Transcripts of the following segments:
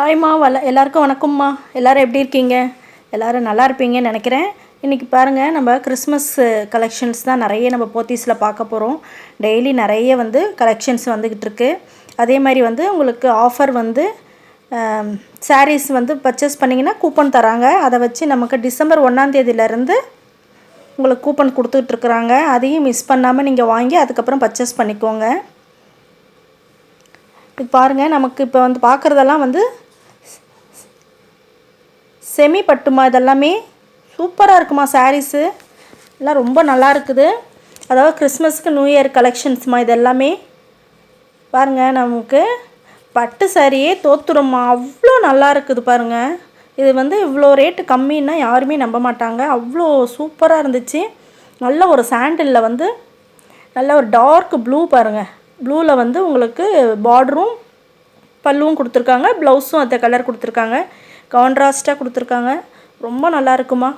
ஹாய்மா வல எல்லாருக்கும் வணக்கம்மா. எல்லோரும் எப்படி இருக்கீங்க? எல்லோரும் நல்லா இருப்பீங்கன்னு நினைக்கிறேன். இன்றைக்கி பாருங்கள் நம்ம கிறிஸ்மஸ் கலெக்ஷன்ஸ் தான் நிறைய நம்ம போத்தீஸில் பார்க்க போகிறோம் டெய்லி நிறைய வந்து கலெக்ஷன்ஸ் வந்துக்கிட்டு இருக்கு. அதே மாதிரி வந்து உங்களுக்கு ஆஃபர் வந்து சாரீஸ் வந்து பர்ச்சேஸ் பண்ணிங்கன்னா கூப்பன் தராங்க. அதை வச்சு நமக்கு டிசம்பர் ஒன்றாந்தேதியிலேருந்து உங்களுக்கு கூப்பன் கொடுத்துட்ருக்குறாங்க அதையும் மிஸ் பண்ணாமல் நீங்கள் வாங்கி அதுக்கப்புறம் பர்ச்சேஸ் பண்ணிக்கோங்க. இது பாருங்கள் நமக்கு இப்போ வந்து பார்க்குறதெல்லாம் வந்து செமி பட்டுமா இதெல்லாமே சூப்பராக இருக்குமா சாரீஸு எல்லாம் ரொம்ப நல்லா இருக்குது. அதாவது கிறிஸ்மஸ்க்கு நியூ இயர் கலெக்ஷன்ஸ்மா இது எல்லாமே பாருங்கள் நமக்கு பட்டு சாரியே தோத்துரும்மா. அவ்வளோ நல்லா இருக்குது பாருங்கள் இது வந்து இவ்வளோ ரேட்டு கம்மின்னா யாருமே நம்ப மாட்டாங்க. அவ்வளோ சூப்பராக இருந்துச்சு. நல்ல ஒரு சாண்டிலில் வந்து நல்ல ஒரு டார்க் ப்ளூ பாருங்கள் ப்ளூவில் வந்து உங்களுக்கு பார்டரும் பல்லுவும் கொடுத்துருக்காங்க. ப்ளவுஸும் அந்த கலர் கொடுத்துருக்காங்க. கான்ட்ராஸ்ட்டாக கொடுத்துருக்காங்க. ரொம்ப நல்லா இருக்குமா?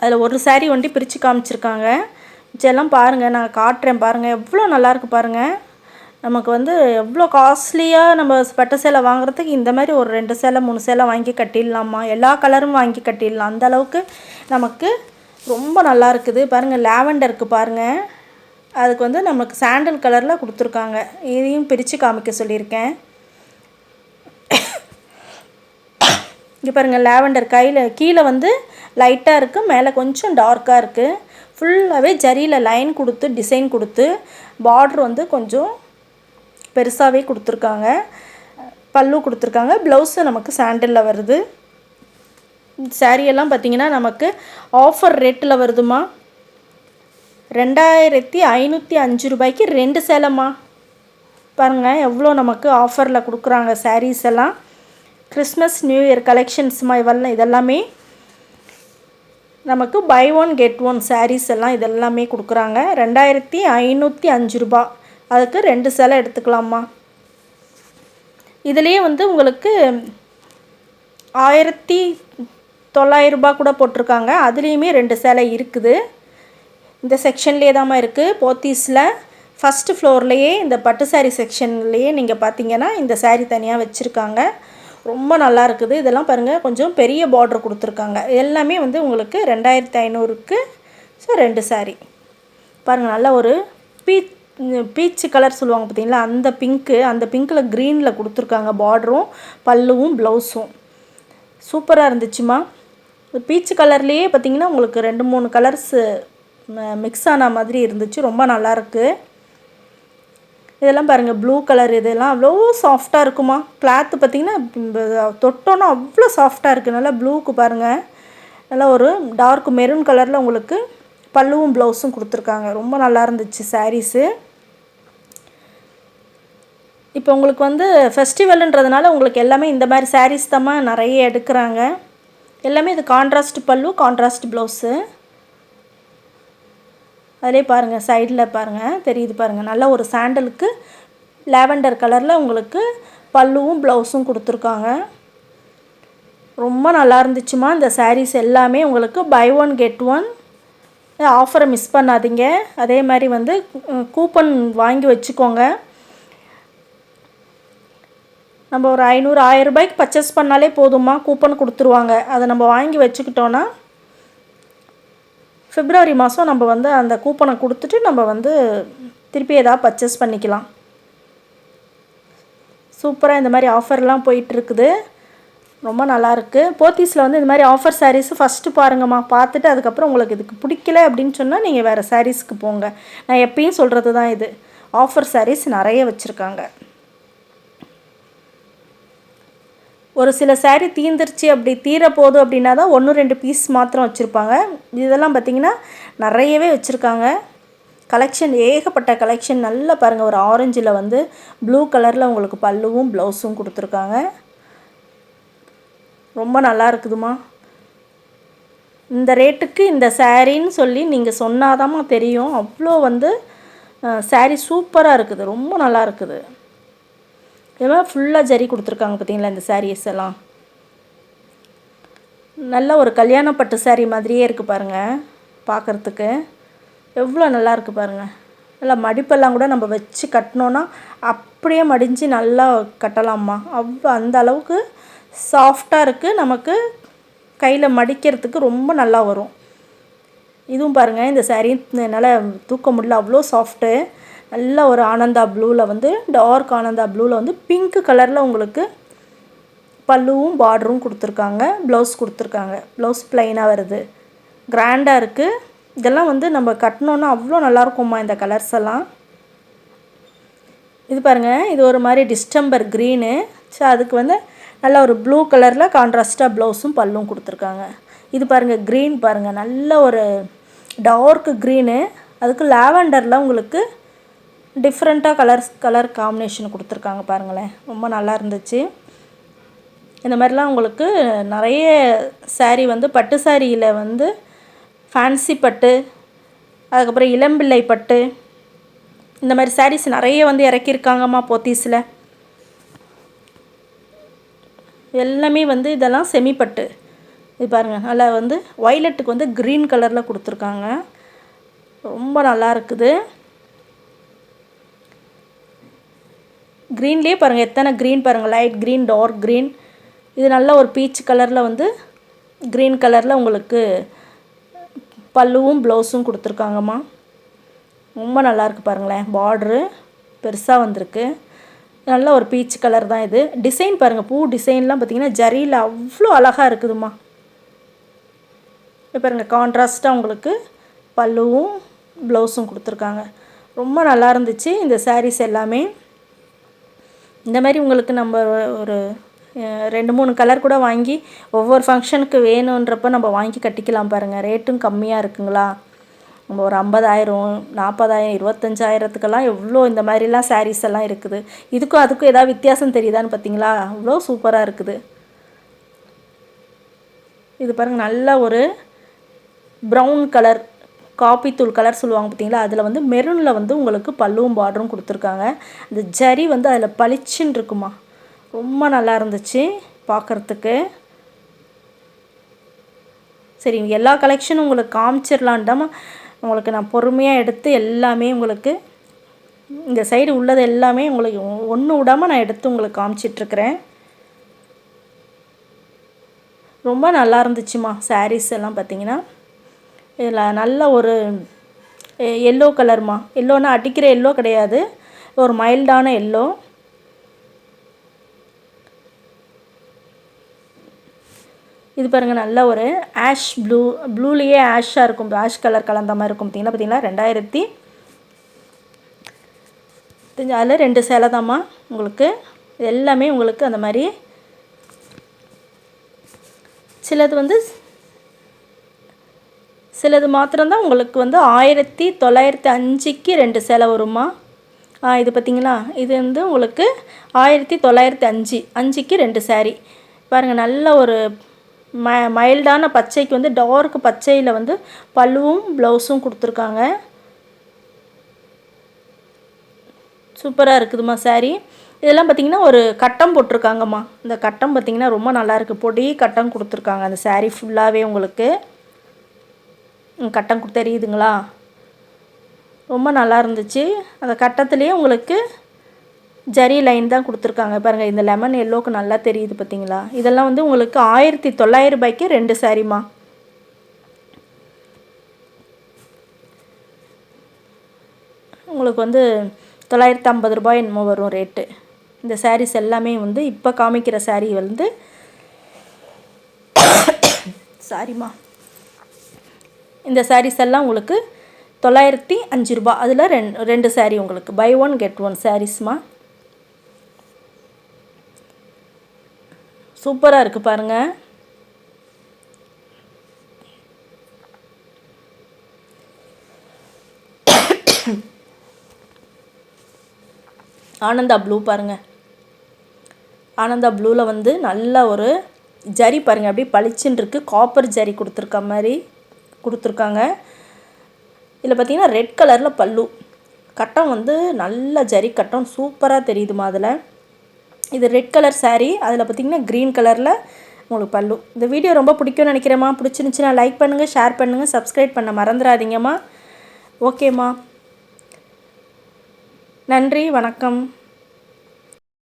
அதில் ஒரு சாரீ ஒண்டி பிரித்து காமிச்சிருக்காங்க. இதெல்லாம் பாருங்கள் நான் காட்டுறேன் பாருங்கள் எவ்வளோ நல்லாயிருக்கு பாருங்கள் நமக்கு வந்து எவ்வளோ காஸ்ட்லியாக நம்ம பட்டு சேலை வாங்குறதுக்கு இந்த மாதிரி ஒரு ரெண்டு சேலை மூணு சேலை வாங்கி கட்டிடலாமா? எல்லா கலரும் வாங்கி கட்டிடலாம். அந்த அளவுக்கு நமக்கு ரொம்ப நல்லா இருக்குது. பாருங்கள் லாவெண்டருக்கு பாருங்கள் அதுக்கு வந்து நமக்கு சாண்டல் கலரில் கொடுத்துருக்காங்க. இதையும் பிரித்து காமிக்க சொல்லியிருக்கேன். இங்கே பாருங்கள் லாவெண்டர் கையில் கீழே வந்து லைட்டாக இருக்குது மேலே கொஞ்சம் டார்க்காக இருக்குது ஃபுல்லாகவே ஜரியில் லைன் கொடுத்து டிசைன் கொடுத்து பார்ட்ரு வந்து கொஞ்சம் பெருசாகவே கொடுத்துருக்காங்க. பல்லு கொடுத்துருக்காங்க. ப்ளவுஸு நமக்கு சாண்டலில் வருது. சாரியெல்லாம் பார்த்திங்கன்னா நமக்கு ஆஃபர் ரேட்டில் வருதுமா? ரெண்டாயிரத்தி ஐநூற்றி அஞ்சு ரூபாய்க்கு ரெண்டு சேலைம்மா. பாருங்கள் எவ்வளோ நமக்கு ஆஃபரில் கொடுக்குறாங்க சாரீஸ் எல்லாம். கிறிஸ்மஸ் நியூ இயர் கலெக்ஷன்ஸ்மா இவெல்லாம் இதெல்லாமே நமக்கு buy one get one saris எல்லாம் இதெல்லாமே கொடுக்குறாங்க. ரெண்டாயிரத்தி ஐநூற்றி அஞ்சு ரூபா. அதுக்கு ரெண்டு சேலை எடுத்துக்கலாமா இதுலேயே வந்து உங்களுக்கு ஆயிரத்தி தொள்ளாயிரரூபா கூட போட்டிருக்காங்க. அதுலேயுமே ரெண்டு சேலை இருக்குது. இந்த செக்ஷன்லேயே தாம்மா இருக்குது போத்தீஸில் ஃபஸ்ட்டு ஃப்ளோர்லேயே இந்த பட்டு சாரீ செக்ஷன்லேயே நீங்கள் பார்த்தீங்கன்னா இந்த சாரீ தனியாக வச்சுருக்காங்க. ரொம்ப நல்லா இருக்குது. இதெல்லாம் பாருங்கள் கொஞ்சம் பெரிய பார்ட்ரு கொடுத்துருக்காங்க. எல்லாமே வந்து உங்களுக்கு ரெண்டாயிரத்தி ஐநூறுக்கு ஸோ ரெண்டு சாரீ பாருங்கள் நல்ல ஒரு பீச் பீச்சு கலர் சொல்லுவாங்க பார்த்தீங்களா? அந்த பிங்க்கு அந்த பிங்க்கில் க்ரீனில் கொடுத்துருக்காங்க பார்டரும் பல்லுவும் ப்ளவுஸும் சூப்பராக இருந்துச்சுமா? பீச்சு கலர்லேயே பார்த்திங்கன்னா உங்களுக்கு ரெண்டு மூணு கலர்ஸு மிக்ஸ் ஆன மாதிரி இருந்துச்சு. ரொம்ப நல்லாயிருக்கு இதெல்லாம் பாருங்கள் ப்ளூ கலர் இதெல்லாம் அவ்வளோ சாஃப்டாக இருக்குமா? கிளாத்து பார்த்திங்கன்னா தொட்டோன்னா அவ்வளோ சாஃப்டாக இருக்குது நல்லா ப்ளூக்கு பாருங்கள் நல்லா ஒரு டார்க் மெரூன் கலரில் உங்களுக்கு பல்லுவும் ப்ளவுஸும் கொடுத்துருக்காங்க. ரொம்ப நல்லா இருந்துச்சு சாரீஸு இப்போ உங்களுக்கு வந்து ஃபெஸ்டிவலுன்றதுனால உங்களுக்கு எல்லாமே இந்த மாதிரி சாரீஸ் தான் நிறைய எடுக்கிறாங்க. எல்லாமே இது கான்ட்ராஸ்ட் பல்லு கான்ட்ராஸ்ட் ப்ளவுஸு அதிலே பாருங்கள் சைடில் பாருங்கள் தெரியுது பாருங்கள் நல்ல ஒரு சாண்டலுக்கு லாவெண்டர் கலரில் உங்களுக்கு பல்லுவும் ப்ளவுஸும் கொடுத்துருக்காங்க. ரொம்ப நல்லா இருந்துச்சுமா இந்த சாரீஸ் எல்லாமே. உங்களுக்கு பை ஒன் கெட் ஒன் ஆஃபரை மிஸ் பண்ணாதீங்க. அதே மாதிரி வந்து கூப்பன் வாங்கி வச்சுக்கோங்க. நம்ம ஒரு ஐநூறு ஆயிரம் ரூபாய்க்கு பர்ச்சேஸ் பண்ணாலே போதுமா கூப்பன் கொடுத்துருவாங்க. அதை நம்ம வாங்கி வச்சுக்கிட்டோன்னா ஃபிப்ரவரி மாதம் நம்ம வந்து அந்த கூப்பனை கொடுத்துட்டு நம்ம வந்து திருப்பி எதாவது பர்ச்சேஸ் பண்ணிக்கலாம். சூப்பராக இந்த மாதிரி ஆஃபர்லாம் போயிட்டுருக்குது. ரொம்ப நல்லாயிருக்கு போத்தீஸில் வந்து இந்த மாதிரி ஆஃபர் சாரீஸு ஃபஸ்ட்டு பாருங்கம்மா. பார்த்துட்டு அதுக்கப்புறம் உங்களுக்கு இதுக்கு பிடிக்கல அப்படின்னு சொன்னால் நீங்கள் வேறு சாரீஸ்க்கு போங்க. நான் எப்பயும் சொல்கிறது தான் இது. ஆஃபர் சாரீஸ் நிறைய வச்சுருக்காங்க. ஒரு சில சேரீ தீந்துருச்சு அப்படி தீர போதும் அப்படின்னா தான் ஒன்று ரெண்டு பீஸ் மாத்திரம் வச்சுருப்பாங்க. இதெல்லாம் பார்த்திங்கன்னா நிறையவே வச்சுருக்காங்க. கலெக்ஷன் ஏகப்பட்ட கலெக்ஷன் நல்லா பாருங்கள் ஒரு ஆரஞ்சில் வந்து ப்ளூ கலரில் உங்களுக்கு பல்லுவும் ப்ளவுஸும் கொடுத்துருக்காங்க. ரொம்ப நல்லா இருக்குதுமா இந்த ரேட்டுக்கு இந்த சாரின்னு சொல்லி நீங்கள் சொன்னாதாம்மா தெரியும். அவ்வளோ வந்து சாரீ சூப்பராக இருக்குது. ரொம்ப நல்லா இருக்குது. இதெல்லாம் ஃபுல்லாக ஜரி கொடுத்துருக்காங்க பார்த்தீங்களா இந்த சாரீஸ் எல்லாம்? நல்ல ஒரு கல்யாணப்பட்டு சாரீ மாதிரியே இருக்குது பாருங்கள் பார்க்குறதுக்கு எவ்வளோ நல்லா இருக்குது பாருங்கள் நல்லா மடிப்பெல்லாம் கூட நம்ம வச்சு கட்டினோன்னா அப்படியே மடிஞ்சு நல்லா கட்டலாம்மா. அவ்வளோ அந்த அளவுக்கு சாஃப்டாக இருக்குது நமக்கு கையில் மடிக்கிறதுக்கு ரொம்ப நல்லா வரும். இதுவும் பாருங்கள் இந்த சாரீ என்னால் தூக்க முடியல. அவ்வளோ சாஃப்ட்டு நல்ல ஒரு ஆனந்தா ப்ளூவில் வந்து டார்க் ஆனந்தா ப்ளூவில் வந்து பிங்க் கலரில் உங்களுக்கு பல்லுவும் பார்டரும் கொடுத்துருக்காங்க. ப்ளவுஸ் கொடுத்துருக்காங்க. ப்ளவுஸ் ப்ளைனாக வருது. கிராண்டாக இருக்குது இதெல்லாம் வந்து நம்ம கட்டினோன்னா அவ்வளோ நல்லாயிருக்கும்மா இந்த கலர்ஸ் எல்லாம். இது பாருங்கள் இது ஒரு மாதிரி டிஸ்டம்பர் க்ரீனு ஸோ அதுக்கு வந்து நல்ல ஒரு ப்ளூ கலரில் கான்ட்ராஸ்ட்டாக ப்ளவுஸும் பல்லும் கொடுத்துருக்காங்க. இது பாருங்கள் க்ரீன் பாருங்கள் நல்ல ஒரு டார்க் க்ரீனு அதுக்கு லாவெண்டரில் உங்களுக்கு டிஃப்ரெண்ட்டாக கலர்ஸ் கலர் காம்பினேஷன் கொடுத்துருக்காங்க பாருங்களேன். ரொம்ப நல்லா இருந்துச்சு. இந்த மாதிரிலாம் உங்களுக்கு நிறைய சாரீ வந்து பட்டு சாரியில் வந்து ஃபேன்சி பட்டு அதுக்கப்புறம் இளம்பிள்ளை பட்டு இந்த மாதிரி சாரீஸ் நிறைய வந்து இறக்கியிருக்காங்கம்மா போத்தீஸில். எல்லாமே வந்து இதெல்லாம் செமி பட்டு இது பாருங்கள் நல்லா வந்து ஒய்லெட்டுக்கு வந்து க்ரீன் கலரில் கொடுத்துருக்காங்க. ரொம்ப நல்லா இருக்குது. க்ரீன்லேயே பாருங்கள் எத்தனை க்ரீன் பாருங்கள் லைட் க்ரீன் டார்க் க்ரீன் இது நல்ல ஒரு பீச் கலரில் வந்து க்ரீன் கலரில் உங்களுக்கு பல்லுவும் ப்ளவுஸும் கொடுத்துருக்காங்கம்மா. ரொம்ப நல்லாயிருக்கு பாருங்களேன் பார்ட்ரு பெருசாக வந்திருக்கு. நல்ல ஒரு பீச் கலர் தான் இது. டிசைன் பாருங்கள் பூ டிசைன்லாம் பார்த்திங்கன்னா ஜரியில் அவ்வளோ அழகாக இருக்குதுமா இப்போ பாருங்கள் கான்ட்ராஸ்ட்டாக உங்களுக்கு பல்லுவும் ப்ளவுஸும் கொடுத்துருக்காங்க. ரொம்ப நல்லா இருந்துச்சு இந்த சாரீஸ் எல்லாமே. இந்த மாதிரி உங்களுக்கு நம்ம ஒரு ரெண்டு மூணு கலர் கூட வாங்கி ஒவ்வொரு ஃபங்க்ஷனுக்கு வேணுன்றப்ப நம்ம வாங்கி கட்டிக்கலாம் பாருங்கள் ரேட்டும் கம்மியாக இருக்குங்களா? நம்ம ஒரு ஐம்பதாயிரம் நாற்பதாயிரம் இருபத்தஞ்சாயிரத்துக்கெல்லாம் எவ்வளோ இந்த மாதிரிலாம் சாரீஸ் எல்லாம் இருக்குது. இதுக்கும் அதுக்கும் ஏதாவது வித்தியாசம் தெரியுதான்னு பார்த்தீங்களா? அவ்வளோ சூப்பராக இருக்குது. இது பாருங்கள் நல்ல ஒரு ப்ரௌன் கலர் காப்பி தூள் கலர் சொல்லுவாங்க பார்த்தீங்களா? அதில் வந்து மெரூனில் வந்து உங்களுக்கு பல்லுவும் பார்டரும் கொடுத்துருக்காங்க. அந்த ஜரி வந்து அதில் பளிச்சுன்னு இருக்குமா? ரொம்ப நல்லா இருந்துச்சு பார்க்குறதுக்கு சரி எல்லா கலெக்ஷனும் உங்களுக்கு காமிச்சிடலான்டாமா உங்களுக்கு நான் பொறுமையாக எடுத்து எல்லாமே உங்களுக்கு இந்த சைடு உள்ளது எல்லாமே உங்களுக்கு ஒன்று விடாமல் நான் எடுத்து உங்களுக்கு காமிச்சிட்ருக்குறேன் ரொம்ப நல்லா இருந்துச்சுமா சாரீஸ் எல்லாம் பார்த்தீங்கன்னா. இதில் நல்ல ஒரு எல்லோ கலர்மா எல்லோன்னா அடிக்கிற எல்லோ கிடையாது. ஒரு மைல்டான எல்லோ இது பாருங்கள் நல்ல ஒரு ஆஷ் ப்ளூ ப்ளூலேயே ஆஷாக இருக்கும் ஆஷ் கலர் கலந்த மாதிரி இருக்கும். பார்த்தீங்கன்னா பார்த்தீங்களா? ரெண்டாயிரத்தி அதில் ரெண்டு சேலை தாம்மா உங்களுக்கு. எல்லாமே உங்களுக்கு அந்த மாதிரி. சிலது வந்து சிலது மாத்திரம்தான் உங்களுக்கு வந்து ஆயிரத்தி தொள்ளாயிரத்தி அஞ்சுக்கு ரெண்டு சேலை வருமா? இது பார்த்திங்களா இது வந்து உங்களுக்கு ஆயிரத்தி தொள்ளாயிரத்தி அஞ்சு அஞ்சுக்கு ரெண்டு சேரீ பாருங்கள் நல்ல ஒரு ம மைல்டான பச்சைக்கு வந்து டார்க் பச்சையில் வந்து பல்லுவும் ப்ளவுஸும் கொடுத்துருக்காங்க. சூப்பராக இருக்குதுமா சாரீ இதெல்லாம் பார்த்திங்கன்னா ஒரு கட்டம் போட்டிருக்காங்கம்மா. இந்த கட்டம் பார்த்திங்கன்னா ரொம்ப நல்லாயிருக்கு பொடி கட்டம் கொடுத்துருக்காங்க அந்த சாரீ ஃபுல்லாகவே உங்களுக்கு. கட்டம் தெரியுதுங்களா? ரொம்ப நல்லா இருந்துச்சு. அந்த கட்டத்துலேயே உங்களுக்கு ஜரி லைன் தான் கொடுத்துருக்காங்க. பாருங்கள் இந்த லெமன் எல்லோக்கு நல்லா தெரியுது பார்த்தீங்களா? இதெல்லாம் வந்து உங்களுக்கு ஆயிரத்தி தொள்ளாயிரம் ரூபாய்க்கு ரெண்டு சாரிம்மா. உங்களுக்கு வந்து தொள்ளாயிரத்தி ஐம்பது ரூபாய் என்னமோ வரும் ரேட்டு. இந்த சாரீஸ் எல்லாமே வந்து இப்போ காமிக்கிற சாரீ வந்து சாரிம்மா. இந்த சாரீஸ் எல்லாம் உங்களுக்கு தொள்ளாயிரத்தி அஞ்சு ரூபா. அதில் ரெண்டு ரெண்டு சாரீ உங்களுக்கு. பை ஒன் கெட் ஒன் சாரீஸ்மா சூப்பராக இருக்குது பாருங்கள் ஆனந்தா ப்ளூ பாருங்கள் ஆனந்தா ப்ளூவில் வந்து நல்ல ஒரு ஜரி பாருங்கள் அப்படியே பளிச்சுன்னு இருக்குது காப்பர் ஜரி கொடுத்துருக்க மாதிரி. கொடுத்துருக்காங்க. இதில் பார்த்தீங்கன்னா ரெட் கலரில் பல்லு. கட்டம் வந்து நல்ல ஜரி கட்டம் சூப்பராக தெரியுதுமா அதில். இது ரெட் கலர் சாரீ அதில் பார்த்திங்கன்னா க்ரீன் கலரில் உங்களுக்கு பல்லு. இந்த வீடியோ ரொம்ப பிடிக்கும்னு நினைக்கிறேம்மா. பிடிச்சிருந்துச்சின்னா லைக் பண்ணுங்கள் ஷேர் பண்ணுங்கள் சப்ஸ்கிரைப் பண்ண மறந்துடாதீங்கம்மா. ஓகேம்மா நன்றி வணக்கம்.